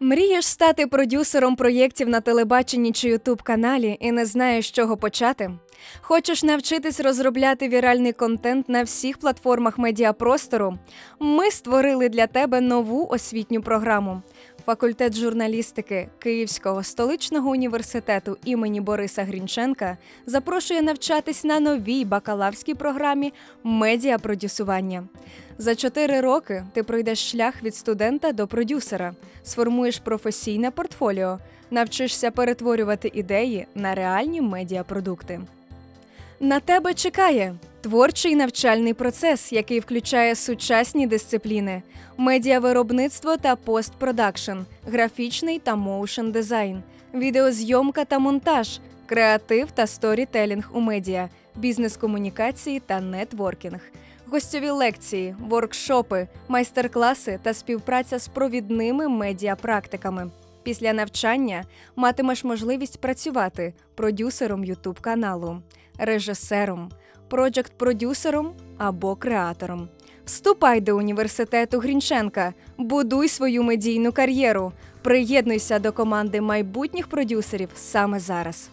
Мрієш стати продюсером проєктів на телебаченні чи ютуб каналі і не знаєш, з чого почати? Хочеш навчитись розробляти віральний контент на всіх платформах медіапростору? Ми створили для тебе нову освітню програму. Факультет журналістики Київського столичного університету імені Бориса Грінченка запрошує навчатись на новій бакалаврській програмі медіапродюсування. За чотири роки ти пройдеш шлях від студента до продюсера, сформуєш професійне портфоліо, навчишся перетворювати ідеї на реальні медіапродукти. На тебе чекає творчий навчальний процес, який включає сучасні дисципліни: медіавиробництво та постпродакшн, графічний та моушен дизайн, відеозйомка та монтаж, креатив та сторітелінг у медіа, бізнес-комунікації та нетворкінг. Гостьові лекції, воркшопи, майстер-класи та співпраця з провідними медіапрактиками. Після навчання матимеш можливість працювати продюсером youtube каналу, режисером, проджект-продюсером або креатором. Вступай до університету Грінченка, будуй свою медійну кар'єру, приєднуйся до команди майбутніх продюсерів саме зараз.